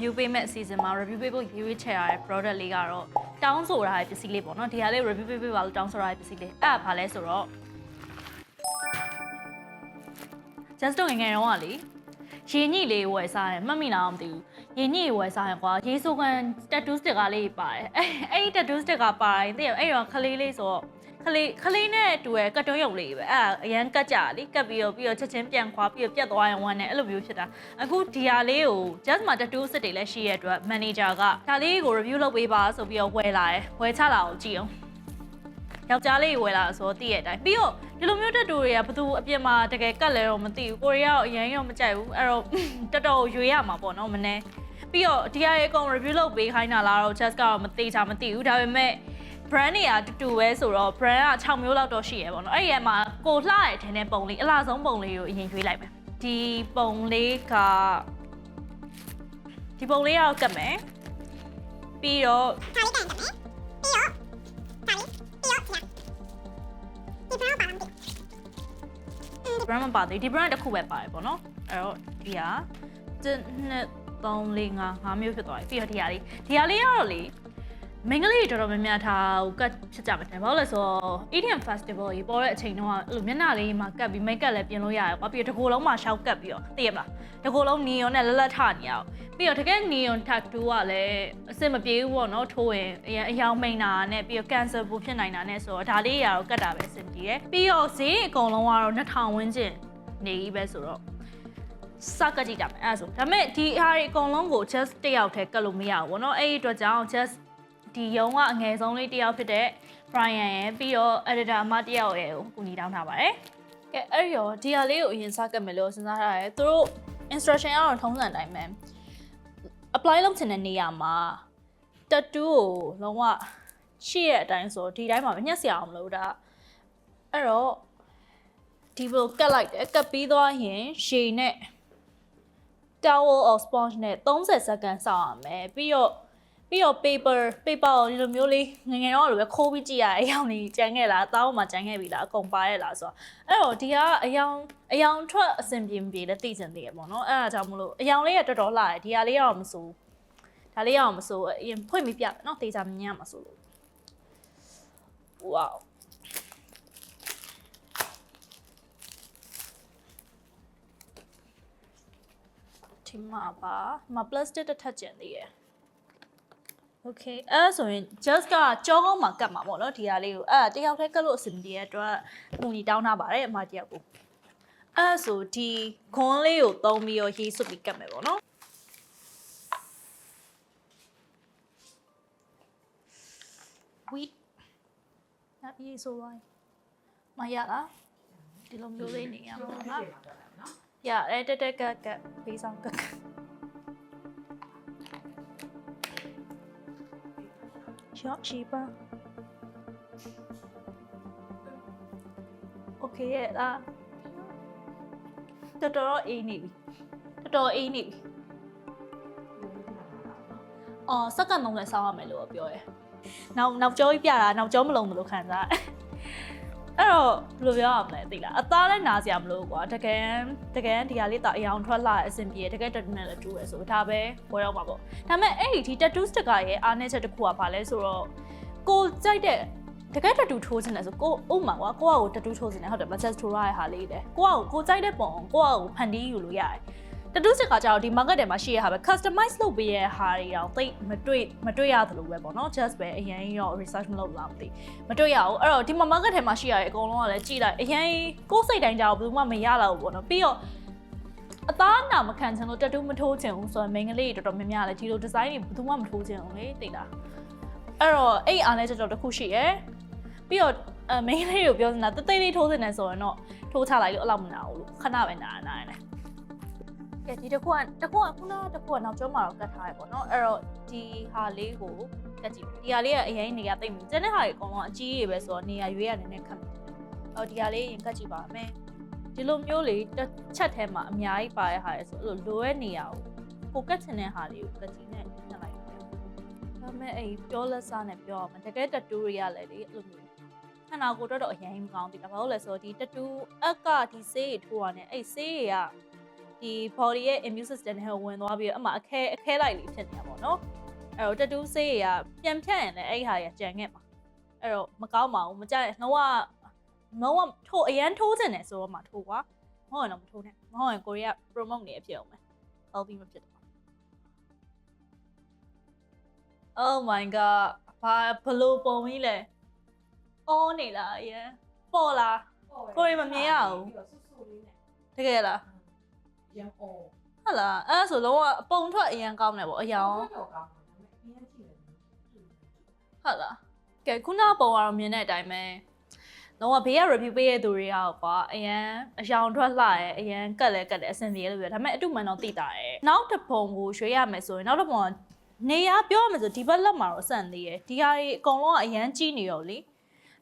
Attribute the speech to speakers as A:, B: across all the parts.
A: review ပေးမဲ့ season မှာ review ပေးဖို့ရွေးချယ်ရတဲ့ product လေးကတော့တောင်းဆိုတာတဲ့ပစ္စည်းလေးပေါ့နော်ဒီဟာလေး review ပေးပေးပါလို့တောင်းဆိုတာတဲ့ပစ္စည်းလေးအဲ့ဒါဘာလဲဆိုတော့ just တော့ငယ်ငယ်တုန်းကလေရေညိလေးဝယ်စားတယ်မှတ်မိလားမသိဘူးရေညိဝယ်စားရင်ကွာရေဆိုကန် tattoo sticker လေးပါတယ်အဲ့အဲ့ဒီ tattoo sticker ပါတယ်သိရအဲ့တော့ခလေးလေးဆိုတော့ ခလေးခလေးနဲ့တူရကတ်တုံးရုပ်လေးပဲအဲ့ဒါအရန်ကတ်ကြလေကတ်ပြီးတော့ပြီးတော့ချက်ချင်းပြန်ခွာပြီးတော့ပြတ်သွားရင်ဝမ်းနဲ့အဲ့လိုမျိုးဖြစ်တာအခုဒီဟာလေးကို just မှာ tattoo စစ်တွေလည်းရှိရတဲ့အတွက် manager ကဒါလေးကို review လုပ်ပေးပါဆိုပြီးတော့ဝယ်လာတယ်ဝယ်ချလာအောင်ကြည့်အောင်ယောက်ျားလေးဝယ်လာဆိုတော့တည့်ရဲ့အတိုင်းပြီးတော့ဒီလိုမျိုးတက်တူတွေကဘသူအပြင်မှာတကယ်ကတ်လဲတော့မသိဘူးကိုရီးယားကအရင်ရောမကြိုက်ဘူးအဲ့တော့တော်တော်ရွေရမှာပေါ့နော်မနေ့ပြီးတော့ဒီဟာရဲ့အကုန် review လုပ်ပေးခိုင်းတာလားတော့ just ကတော့မသိချာမသိဘူးဒါပေမဲ့ brand တွေကတူတူပဲဆိုတော့ brand က6မျိုးလောက်တော့ရှိရပေါ့နော်အဲ့ဒီထဲမှာကိုလှရတဲ့ထင်းတဲ့ပုံလေးအလားဆုံးပုံလေးကိုအရင်ရွေးလိုက်မယ်ဒီပုံလေးကဒီပုံလေးကတော့ကတ်မယ်ပြီးတော့
B: ဒါလေးကန်တယ်မယ်ပြီးတော့ဒါလေးပြီးတော့ဒီလားဒီဘောပါမသိ
A: brand မပါသေးဒီ brand တစ်ခုပဲပါတယ်ပေါ့နော်အဲ့တော့ဒီဟာ1 2 3 4 5 5မျိုးဖြစ်သွားပြီပြီးတော့ဒီဟာလေးဒီဟာလေးကတော့လေ မင်္ဂလိတော်တော်များများထားဟိုကတ်ဖြစ်ကြမှာတယ်ဘာလို့လဲဆိုတော့ EDM festival ကြီးပေါ်တဲ့အချိန်တုန်းကအဲ့လိုမျက်နှာလေးမှာကတ်ပြီး make up လည်းပြင်လို့ရတယ်ကွာပြီးတော့တစ်ကိုယ်လုံးမှာရှောက်ကတ်ပြီးတော့သိရမလားတစ်ကိုယ်လုံး neon နဲ့လက်လက်ထနေရအောင်ပြီးတော့တကယ် neon tattoo ကလည်းအဆင်မပြေဘူးပေါ့နော်ထိုးရင်အရင်အယောင်မိန်တာနဲ့ပြီးတော့ cancer ပူဖြစ်နိုင်တာနဲ့ဆိုတော့ဒါလေးရတော့ကတ်တာပဲအဆင်ပြေတယ်ပြီးတော့ဈေးအကုန်လုံးကတော့2000ဝန်းကျင်နေကြီးပဲဆိုတော့စကကြည့်ကြမယ်အဲ့ဒါဆိုဒါပေမဲ့ဒီဟာတွေအကုန်လုံးကို just တစ်ယောက်တည်းကတ်လို့မရဘူးပေါ့နော်အဲ့ဒီအတွက်ကြောင့် just ဒီရုံးကအငယ်ဆုံးလေးတစ်ယောက်ဖြစ်တဲ့ Brian ရဲ့ပြီးတော့ editor အမတစ်ယောက်ရဲ့ကိုကူညီတောင်းထားပါတယ်ကဲအဲ့ဒီရောဒီဟာလေးကိုအရင်စကတ်မယ်လို့စဉ်းစားထားတယ်သူတို့ instruction ကတော့ထုံးစံတိုင်းပဲ apply လုပ်ချင်တဲ့နေရာမှာ tattoo ကိုလုံးဝရှိရတဲ့အတိုင်းဆိုဒီတိုင်းမှာမညှက်စရာအောင်မလို့ဒါအဲ့တော့ဒီဘလိုကတ်လိုက်တယ်ကတ်ပြီးသွားရင်ရှည်နဲ့ towel or sponge နဲ့30စက္ကန့်စောင့်ရမယ်ပြီးတော့ ပြီးတော့ paper paper ကိုဒီလိုမျိုးလေးငယ်ငယ်တော့လိုပဲခိုးပြီးကြည့်ရအယောင်လေးကျန်ခဲ့လားတောင်းမှကျန်ခဲ့ပြီလားအကုန်ပါရဲ့လားဆိုတော့အဲ့တော့ဒီကအယောင်အယောင်ထွက်အဆင်ပြေမပြေလဲသိချင်သေးရပေါ့နော်အဲ့ဒါကြောင့်မလို့အယောင်လေးကတော်တော်လှတယ်ဒီဟာလေးကတော့မစိုးဒါလေးကတော့မစိုးအရင်ဖွင့်ပြီးပြမယ်နော်တေချာမြင်ရမှာဆိုလို့ wow ဒီမှာပါဒီမှာ plastic တစ်ထပ်ကျန်သေးရယ် Okay အဲ့ဒါဆိုရင် just ကကြောကောင်းမှာကတ်မှာပေါ့နော်ဒီဟာလေးကိုအဲ့ဒါတယောက်တည်းကတ်လို့အဆင်ပြေတဲ့အတွက်ပုံကြီးတောင်းထားပါတယ်အမတယောက်ကိုအဲ့ဒါဆိုဒီခွန်းလေးကိုသုံးပြီးတော့ရေးစွပ်ပြီးကတ်မယ်ပေါ့နော်ဝီငါပြေးဆိုလိုက်မရလားဒီလိုမျိုးလေးနေရမှာလားရအဲ့တက်တက်ကတ်ကတ်ဖေးဆောင်ကတ် ကတ် ရော့ချီပါโอเคရဲ့လားတော်တော်အေးနေပြီတော်တော်အေးနေပြီအော်စက္ကန့်30ဆောင်းရမယ်လို့ပြောရဲနောက်နောက်ကြောကြီးပြတာနောက်ကြောမလုံးမလို့ခံစား အဲ့တော့ဘယ်လိုပြောရမလဲသိလားအသားလည်းနာစရာမလိုကွာတကယ်တကယ်ဒီဟာလေးတော့အယောင်ထွက်လာအဆင်ပြေတကယ်တက်နဲ့လည်းတူရဆိုဒါပဲဝယ်တော့မှာပေါ့ဒါပေမဲ့အဲ့ဒီဒီ tattoo sticker ရဲ့အားနည်းချက်တစ်ခုကဘာလဲဆိုတော့ကိုကြိုက်တဲ့တကယ်တတူထိုးချင်တယ်ဆိုကိုဥမာကွာကိုကကိုတတူထိုးချင်တယ်ဟုတ်တယ် budget ထိုးရတဲ့ဟာလေးတဲ့ကိုကကိုကိုကြိုက်တဲ့ပုံကိုကကိုဖန်တီးယူလို့ရတယ် တတူစစ်ကကြတော့ဒီ market ထဲမှာရှိရဟာပဲ customize လုပ်ပေးရတဲ့ဟာတွေတော့သိမတွေ့မတွေ့ရသလိုပဲပေါ့နော် just ပဲအရင်ရော research မလုပ်လားမသိမတွေ့ရဘူးအဲ့တော့ဒီမှာ market ထဲမှာရှိရတဲ့အကုန်လုံးကလည်းကြည့်လိုက်အရင်ကိုယ်စိတ်တိုင်းကြတော့ဘယ်သူမှမရတော့ဘူးပေါ့နော်ပြီးတော့အသားနာမခံချင်လို့တတူမထိုးချင်ဘူးဆိုတော့မိန်းကလေးတွေတော်တော်များများလည်းဒီလို design တွေဘယ်သူမှမထိုးချင်ဘူးလေသိလားအဲ့တော့အဲ့အားလဲကြော်တစ်ခုရှိရယ်ပြီးတော့အမင်းလေးကိုပြောနေတာတသိလေးထိုးစင်နေဆိုရင်တော့ထိုးချလိုက်လို့အလောက်မနာဘူးလို့ခဏပဲနာနာနေ ကဲဒီတစ်ခုကတစ်ခုကခုနကတစ်ခုကနောက်ကျောမှာတော့ကတ်ထားရပေါ့နော်အဲ့တော့ဒီဟာလေးကိုကတ်ကြည့်ဒီဟာလေးကအရင်နေရာသိမ့်ပြီကျန်တဲ့ဟာတွေအကုန်လုံးအကြီးကြီးပဲဆိုတော့နေရာရွေးရနေနေခက်တယ်အော်ဒီဟာလေးရင်ကတ်ကြည့်ပါမယ်ဒီလိုမျိုးလေးတစ်ချက်ထဲမှာအများကြီးပါတဲ့ဟာလေဆိုအဲ့လိုလိုရဲ့နေရာကိုကိုကတ်ချင်တဲ့ဟာလေးကိုကတ်ကြည့်နေညှက်လိုက်တယ်ဒါပေမဲ့အဲ့ပြောလက်စားနဲ့ပြောရမှာတကယ်တတူတွေကလည်းလေအဲ့လိုမျိုးခန္ဓာကိုယ်တော့တော့အရင်မကောင်းဘူးဒါဘာလို့လဲဆိုတော့ဒီတတူအက်ကဒီဆေးတွေထိုးရတဲ့အဲ့ဆေးတွေက ဒီ body ရဲ့ immune system တွေဝင်သွားပြီးတော့အမှအခဲအခဲလိုက်လေးဖြစ်နေတာပေါ့နော်အဲ့တော့တတူးဆေးတွေကပြန်ဖြတ်ရင်လည်းအဲ့ဒီဟာတွေကကြံခဲ့မှာအဲ့တော့မကောင်းပါဘူးမကြက်နှောကနှောကထိုးအရန်ထိုးစင်တယ်ဆိုတော့မှထိုးကွာမဟုတ်ရင်တော့မထိုးနဲ့မဟုတ်ရင်ကိုရီးယား promote နေအဖြစ်အောင်မယ် healthy မဖြစ်တော့ Oh my god ဘာဘလို့ပုံကြီးလဲအော်နေလားအရင်ပေါ်လားကိုရီမမြင်ရဘူးတကယ်လား
C: ရန်အော်
A: ဟုတ်လားအဲ့ဒါဆိုလုံးဝအပုံထွက်အရင်ကောင်းတယ်ပေါ့အရောင်
C: တော့ကောင်းတယ်ဒါပေမဲ့အရင်ကြည့်တယ်
A: ဟုတ်လားကဲခုနပုံကတော့မြင်တဲ့အတိုင်းပဲလုံးဝဘေးက review ပေးရတဲ့သူတွေကကွာအရင်အယောင်ထွက်လာရဲ့အရင်ကတ်လဲကတ်တယ်အဆင်ပြေလို့ပြောဒါပေမဲ့အတုမှန်တော့တိတာရဲ့နောက်တစ်ပုံကိုရွှေရမယ်ဆိုရင်နောက်တစ်ပုံကနေရပြောရမယ်ဆိုဒီဘက်လက်မှာတော့ဆန့်သေးရဲ့ဒီဟာကြီးအကုန်လုံးကအရန်ကြီးနေရောလေ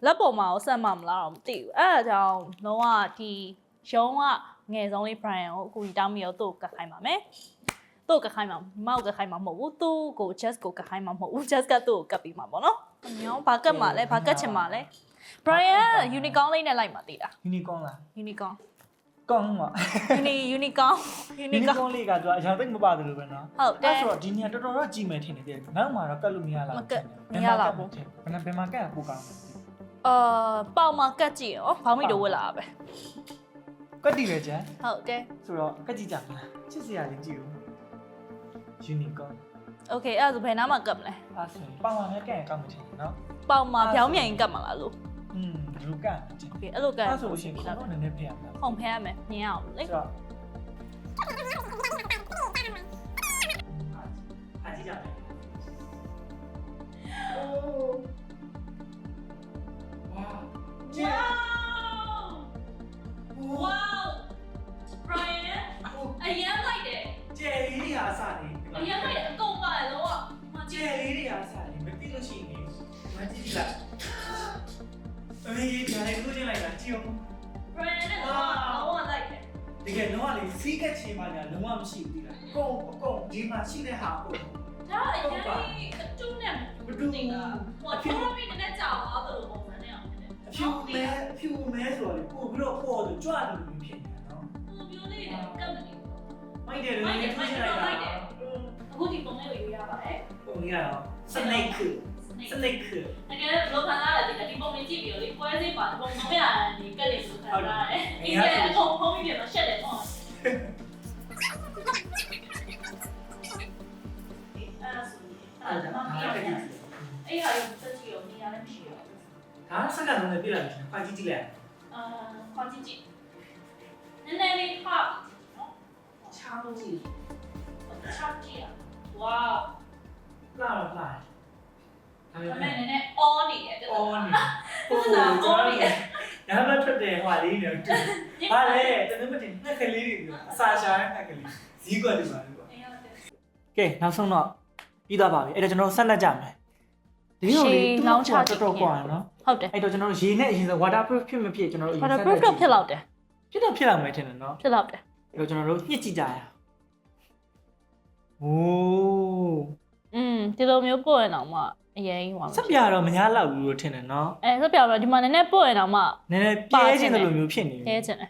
A: လက်ပေါ်မှာရောဆန့်မှာမလားတော့မသိဘူးအဲ့ဒါကြောင့်လုံးဝဒီရုံးက ငယ်ဆုံးလေး Brian ကိုအခုတောင်းပြီးတော့သူ့ကိုကတ်ခိုင်းပါမယ်သူ့ကိုကတ်ခိုင်းမှာမောက်ကတ်ခိုင်းမှာမဟုတ်ဘူးသူ့ကို just ကိုကတ်ခိုင်းမှာမဟုတ်ဘူး just ကသူ့ကိုကတ်ပြီးမှာပေါ့နော်အမြောင်းဘာကတ်မှာလဲဘာကတ်ချင်မှာလဲ Brian unicorn လေးနဲ့လိုက်မှာတည်လား
D: ယူနီကောင်းလား
A: unicorn
D: ကောင်းပါ
A: uni unicorn
D: ယူနီ
A: unicorn
D: ကောင်းလေးကသူအရာသိမပါတယ်လို့ပဲနော်
A: ဟုတ်တယ်
D: ဆိုတော့ဒီနေရာတော်တော်တော့ကြည်မယ်ထင်နေတယ်နောက်မှတော့ကတ်လို့မရလား
A: မကတ်မရလားဘူး
D: ဘယ်နဲ့ဘယ်မှာကတ်ပိုကောင်းလဲ
A: အာပေါင်မှာကတ်ကြည့်ရောဘောင်းမီတို့ဝက်လာတာပဲ
D: ကတ်တည်ပဲကျန်
A: ဟုတ်တယ်
D: ဆိုတော့ကတ်ကြည့်ကြမလားချစ်စရာလေးကြည့်ဦးယူနီကောင်း
A: okay အဲ့ဒါဆိုဘယ်နားမှာကတ်မလဲ
D: အဲ့ဆိုရင်ပေါင်မှာလည်းကတ်ရင်ကောင်းမှထင်တယ်နော်
A: ပေါင်မှာပြောင်းမြန်ရင်ကတ်မှာလားလို့
D: อืมလူကတ်တယ်
A: okay အဲ့လိုကတ်
D: အဲ့ဆိုလို့ရှိရင်ခေါင်းတော့နည်းနည်းဖျက်ရမှာ
A: ခုံဖဲရမယ်မြင်အောင်လေ
D: ဆိုတော့အကြည့်ကြမယ်အိုးဝါ
A: လုံး
D: ဝလေစီးကက်ချေမှလည်းလုံးဝမရှိဘူးဒီလားအကုန်အကုန်ဒီမှာရှိတဲ့ဟာအကုန်
A: ဒါအရင်အတူနဲ့မတူနေတာဟိုချိုးရင်းနဲ့ကြောက်သွားတယ်လို့ပုံစံနဲ့အောင်ဖြစ်တယ်
D: အဖြူမဲအဖြူမဲဆိုတော့လေပို့ပြီးတော့ပေါ်လို့ကြွတယ်လို့ဖြစ်နေတာနော်
A: ဟိုမျိုးလေးကတ်နေ
D: မိုက်တယ်လို့ညှိနှိုင်းလိုက်တာ
A: အခုဒီပုံလေးကိုယူရပါတယ်
D: ပုံလေးကတော့ snake snake
A: တကယ်လို့ဘာလာလဲဒီပုံလေးကြည့်ပြီးတော့လေပွဲစီးပါပုံမရဒီကက်လေးဆိုခံရတယ်ဒီကအကုန်ဖုံးပြီးတော့ရှက်တယ် အဲ့ဟာကိုတက်ကြည့်အောင်နေရာလည်းမရှိတော့
D: ဒါစက္ကန့်လုံးနဲ့ပြလိုက်တယ်ခွာကြည့်ကြည့်လိုက်
A: အာခွာကြည့်ကြည့်နည်းနည်းလေးဖတ်နော်
D: ချားလို့ကြည့်
A: ချောက်ကြည့်อ่ะဝါ
D: လာတော့လာဒါ
A: ဒါ
D: ပေ
A: ပေ
D: မဲ့
A: မဲ့နည်းနည်းအော်နေတယ်ပြဿ
D: အော်
A: နာ
D: နေဒါမှထွက်တယ်ဟွာလေးနေတူဟာလေတနေ့မတင်နှက်ကလေးတွေအစာရှာတဲ့နှက်ကလေးဇီးကွက်တွေပါလို့ကဲနောက်ဆုံးတော့ပြီးသွားပါပြီအဲ့တော့ကျွန်တော်ဆက်လက်ကြမယ် ဒီလိုလေးတော်တော်กว่าနော်
A: ဟုတ်တယ်
D: အဲ့တော့ကျွန်တော်တို့ရေနဲ့အရင်ဆုံး waterproof ဖြစ်မဖြစ်ကျွန်တော်တို့
A: waterproof တော့ဖြစ်လောက်တယ်
D: ဖြစ်တော့ဖြစ်လောက်မယ်ထင်တယ်နော်
A: ဖြစ်လောက်တယ်
D: အဲ့တော့ကျွန်တော်တို့ညှစ်ကြည့်ကြရအောင်โอ้
A: อืมဒီလိုမျိုးပို့ရင်တော့မှအရင်ဟိုမှာ
D: စက်ပြတော့မများလောက်ဘူးလို့ထင်တယ်နော်
A: အဲဆက်ပြောတော့ဒီမှာနည်းနည်းပို့ရင်တော့မှ
D: နည်းနည်းပြဲခြင်းလိုမျိုးဖြစ်နေ
A: တဲချင်တယ်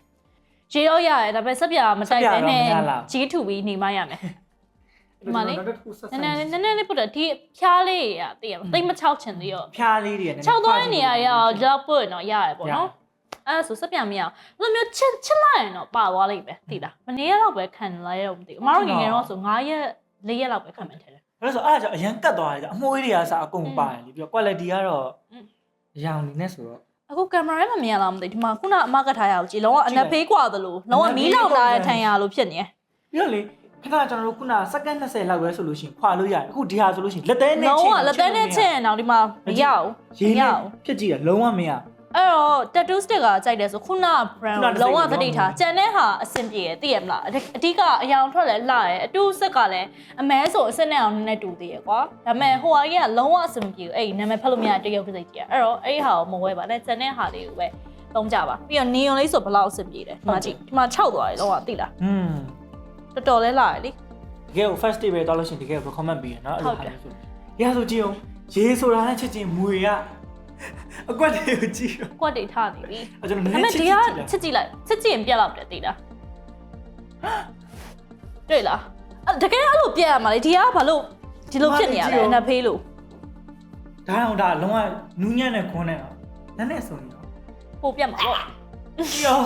A: ရေရောရတယ်ဒါပေမဲ့ဆက်ပြမတိုက်ပဲနဲ့
D: ဆက်ပြတော့မရလောက်
A: ကြီးထူပြီးနေမှရမယ် ဒီမှာလေ
D: နောက်တစ်ခုဆက်
A: နည်းနည်းနည်းနည်းလေးပို့တယ်ဒီဖျားလေးရသိရမသိမချောက်ချင်သေးရော
D: ဖျားလေးတွေ
A: ချောက်သွားတဲ့နေရာရအောင်ကြောက်ပို့ရင်တော့ရတယ်ပေါ့နော်အဲ့ဒါဆိုဆက်ပြမရအောင်ဘယ်လိုမျိုးချစ်ချစ်လိုက်ရင်တော့ပါသွားလိမ့်မယ်သိလားမနေ့ကတော့ပဲခံလိုက်ရတော့မသိဘူးအမတို့ငယ်ငယ်တော့ဆို9ရက်4ရက်လောက်ပဲခံမှန်းတယ်
D: အဲ့ဆိုအဲ့ဒါကြောင့်အရန်ကတ်သွားတယ်အမွှေးတွေကစအကုန်ပါတယ်လीပြီးတော့ quality ကတော့
A: อืม
D: ရောင်နေနဲ့ဆိုတော့
A: အခုကင်မရာထဲမှာမြင်ရလားမသိဘူးဒီမှာခုနအမကထားရအောင်ကြည့်လုံးဝအနက်ဖေးกว่าသလိုလုံးဝမီးလောင်လာတဲ့ထန်ရလို့ဖြစ်နေတယ်
D: ပြီးတော့လေ ခဏကျွန်တော်တို့ခုနစက္ကန့်20လောက်ပဲဆိုလို့ရှိရင်ခွာလို့ရတယ်အခုဒီဟာဆိုလို့ရှိရင်လက်သေးနဲ့
A: လုံးချင်ဝလက်သေးနဲ့ချင်တော့ဒီမှာမရဘူး
D: ရေး
A: မရဘူး
D: ဖြစ်ကြည့်ရလုံးဝမရ
A: အဲ့တော့ tattoo stick ကကြိုက်တယ်ဆိုခုန brand လုံးဝသတိထားကြံတဲ့ဟာအဆင်ပြေတယ်သိရမလားအဓိကအယောင်ထွက်လဲလှရဲအတူစက်ကလည်းအမဲဆိုအစစ်နဲ့အောင်နည်းနည်းတူသေးရကွာဒါပေမဲ့ဟိုအကြီးကလုံးဝအဆင်ပြေအဲ့နာမည်ဖတ်လို့မရတရုပ်စိတ်ကြီးအဲ့တော့အဲ့ဒီဟာကိုမဝဲပါနဲ့ကြံတဲ့ဟာလေးကိုပဲသုံးကြပါပြီးတော့ neon လေးဆိုဘယ်လောက်အဆင်ပြေတယ်ဒီမှာကြည့်ဒီမှာ6သွားတယ်လုံးဝသိလား
D: อืม
A: တော်တော်လေးလှရလေ
D: တကယ်ကို first day ပဲတောက်လို့ရှိရင်တကယ်ကို comment ပေးရနော်အဲ့လို
A: ဟုတ်
D: ဟာ
A: တယ်
D: မျိုးဆိုရဆိုကြည့်အောင်ရေဆိုတာနဲ့ချက်ချင်းမွေရအကွက်တွေကိုကြည့်တော့
A: ကွက်တွေထားနေပြီ
D: အဲ့ကျွန်တော်န
A: ဒါ
D: ည်းန
A: ပေမဲ့
D: ည်းချစ်
A: ဒီ
D: ကြည့်
A: က
D: လိုက်
A: ချစ်ကြည့်လိုက်ချစ်ကြည့်ရင်ပြက်လောက်တယ်သိလားတွေ့လားအဲ့တကယ်အဲ့လိုပြက်ရမှာလေဒီကဘာလို့ဒီလိုဖြစ်နေရလဲနှစ်ဖေးလို့
D: ဒါတော့ဒါလုံးဝနူးညံ့တဲ့ခွန်းနဲ့တော့နည်းနည်းဆိုရင်တော့
A: ပိုပြက်မှာပေါ့
D: ရော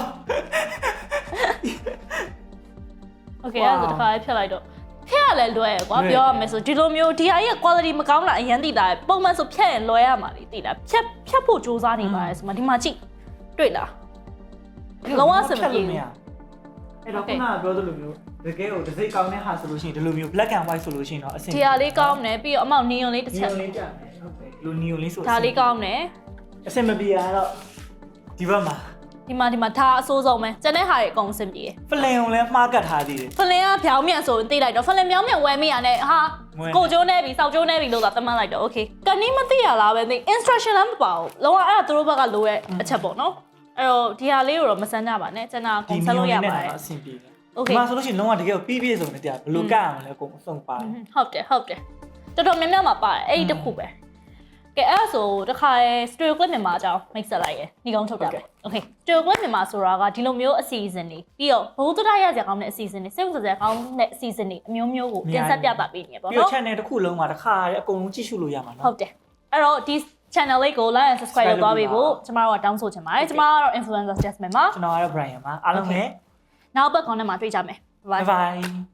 A: โอเคအဲ့ဒါတခါလေးဖြတ်လိုက်တော့ဖြတ်ရလဲလွယ်ရယ်ကွာပြောရမယ်ဆိုဒီလိုမျိုးဒီဟာကြီးက quality မကောင်းတာအရင်သိတာပုံမှန်ဆိုဖြတ်ရင်လွယ်ရမှာလေသိလားဖြတ်ဖြတ်ဖို့စူးစမ်းနေပါလေဆိုမှဒီမှာကြည့်တွေ့လား လုံးဝအဆင်မပြေဘူး
D: အဲ့တော့ခုနကပြောသလိုမျိုးတကယ်ကိုတစ်စိတ်ကောင်းတဲ့ဟာဆိုလို့ရှိရင်ဒီလိုမျိုး black and white ဆိုလို့ရှိရင်တော့အဆင်
A: ဒီဟာလေးကောင်းတယ်ပြီးတော့အမောက်နီယွန်လေးတစ်
D: နီ
A: ချက်
D: ယိုလေးကြမယ်ဟုတ်ကဲ့လူနီယိုလေးဆို
A: ဒါလေးကောင်းတယ်
D: အဆင်မပြေရတော့ဒီဘက်မှာ
A: ဒီမှာဒီမှာဒါအဆိုးဆုံးပဲကျန်တဲ့ဟာတွေအကုန်အဆင်ပြေတယ်
D: ဖလင်ကိုလည်းမှားကတ်ထားသေးတယ်
A: ဖလင်ကဖြောင်းမြန်ဆိုရင်သိလိုက်တော့ဖလင်ဖြောင်းမြန်ဝယ်မိရနဲ့ဟာ
D: ဝယ်နေ
A: ကိုကျိုးနေပြီစောက်ကျိုးနေပြီလို့သာသတ်မှတ်လိုက်တော့ okay ကနီးမသိရလားပဲသိ instruction လည်းမပါဘူးလောကအဲ့ဒါသူတို့ဘက်ကလိုရဲ့အချက်ပေါ့နော်အဲ့တော့ဒီဟာလေးကိုတော့မစမ်းကြပါနဲ့ကျန်တာအကုန်ဆက်လို့ရပါတယ်
D: အဆင်ပြေတယ်
A: Okay
D: ဒီမှာဆိုလို့ရှိရင်လုံးဝတကယ်ကိုပြီးပြည့်စုံနေတရားဘယ်လိုကတ်ရမလဲအကုန်အစုံပါတယ်
A: ဟုတ်တယ်ဟုတ်တယ်တော်တော်များများမှာပါတယ်အဲ့ဒီတစ်ခုပဲ ကဲအဲ့ဒါဆိုတခါရဲ stereo clip မြန်မာအကြောင်းမိတ်ဆက်လိုက်ရယ်ညီကောင်းထုတ်ပြမယ် okay stereo clip မြန်မာဆိုတာကဒီလိုမျိုးအစီအစဉ်တွေပြီးတော့ဘိုးတရရစရာကောင်းတဲ့အစီအစဉ်တွေစိတ်ဝင်စားစရာကောင်းတဲ့အစီအစဉ်တွေအမျိုးမျိုးကိုတင်ဆက်ပြသပေးနေရပါ
D: ပြီးတော့
A: တော့
D: channel တစ်ခုလုံးမှာတစ်ခါရဲအကုန်လုံးကြည့်ရှုလို့ရမှာ
A: ဟု
D: နော်
A: တ်တယ်အဲ့တော့ဒီ channel လေးကို like and subscribe လုပ်သွားပေးဖို့ကျမတို့ကတောင်းဆိုချင်ပါတယ်ကျမကတော့ influencer Jasmine ပါ
D: ကျွန်တော်ကတော့ Brian ပါအားလုံးပဲ
A: နောက်ဘက် content မှာတွေ့ကြမယ် bye
D: bye bye